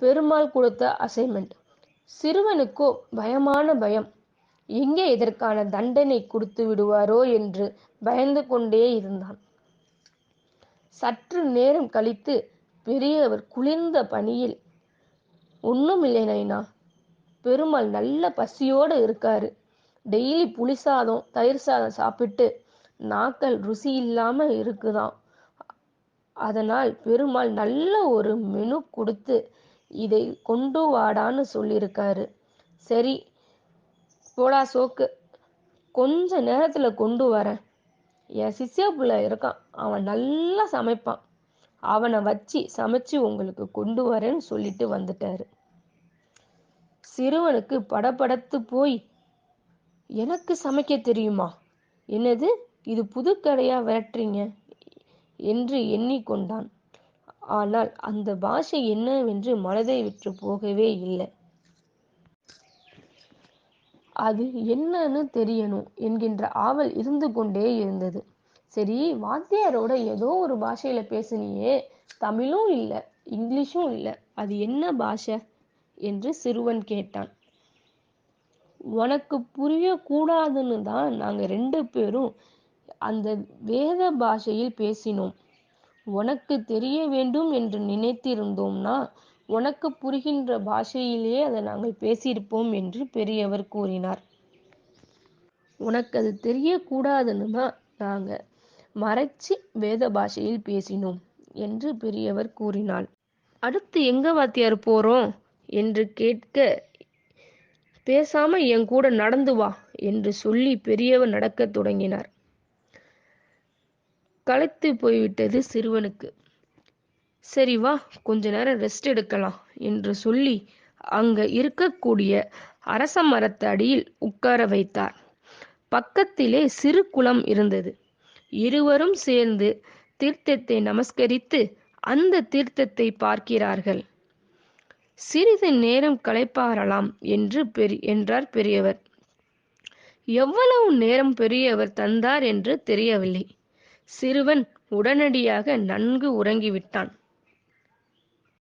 பெருமாள் கொடுத்த அசைன்மெண்ட் சிறுவனுக்கோ பயமான பயம். எங்கே இதற்கான தண்டனை கொடுத்து விடுவாரோ என்று பயந்து கொண்டே இருந்தான். சற்று நேரம் கழித்து பெரியவர் குளிர்ந்த பனியில் ஒண்ணுமில்லை நைனா. பெருமாள் நல்ல பசியோடு இருக்காரு. டெய்லி புளி சாதம் தயிர் சாதம் சாப்பிட்டு நாக்கள் ருசி இல்லாம இருக்குதாம். அதனால் பெருமாள் நல்ல ஒரு மெனு கொடுத்து இதை கொண்டு வாடான்னு சொல்லியிருக்காரு. சரி போடா சோக்கு. கொஞ்ச நேரத்தில் கொண்டு வரேன். என் சிஷ்யா பிள்ளை இருக்கான். அவன் நல்லா சமைப்பான். அவனை வச்சு சமைச்சு உங்களுக்கு கொண்டு வரேன்னு சொல்லிட்டு வந்துட்டாரு. சிறுவனுக்கு படபடத்து போய் எனக்கு சமைக்க தெரியுமா? என்னது? இது புது கடையா விரட்டுறீங்க? என்று எண்ணிக்கொண்டான். ஆனால் அந்த பாஷை என்னவென்று மனதை விட்டு போகவே இல்லை. அது என்னன்னு தெரியணும் என்கின்ற ஆவல் இருந்து கொண்டே இருந்தது. சரி வாத்தியாரோட ஏதோ ஒரு பாஷையில பேசுனியே தமிழும் இல்லை இங்கிலீஷும் இல்லை அது என்ன பாஷை? என்று சிறுவன் கேட்டான். உனக்கு புரியக்கூடாதுன்னு தான் நாங்க ரெண்டு பேரும் அந்த வேத பாஷையில் பேசினோம். உனக்கு தெரிய வேண்டும் என்று நினைத்திருந்தோம்னா உனக்கு புரிகின்ற பாஷையிலேயே அதை நாங்கள் பேசியிருப்போம் என்று பெரியவர் கூறினார். உனக்கு அது தெரியக்கூடாதுன்னு தான் நாங்க மறைச்சு வேத பாஷையில் பேசினோம் என்று பெரியவர் கூறினாள். அடுத்து எங்க வாத்தியார் போறோம் என்று கேட்க பேசாம என் கூட நடந்து வா என்று சொல்லி பெரியவர் நடக்கத் தொடங்கினார். களைத்து போய்விட்டது சிறுவனுக்கு. சரி வா கொஞ்ச நேரம் ரெஸ்ட் எடுக்கலாம் என்று சொல்லி அங்க இருக்கக்கூடிய அரச மரத்தடியில் உட்கார வைத்தார். பக்கத்திலே சிறு குளம் இருந்தது. இருவரும் சேர்ந்து தீர்த்தத்தை நமஸ்கரித்து அந்த தீர்த்தத்தை பார்க்கிறார்கள். சிறிது நேரம் களைப்பாரலாம் என்று பெரி என்றார் பெரியவர். எவ்வளவு நேரம் பெரியவர் தந்தார் என்று தெரியவில்லை. சிறுவன் உடனடியாக நன்கு உறங்கிவிட்டான்.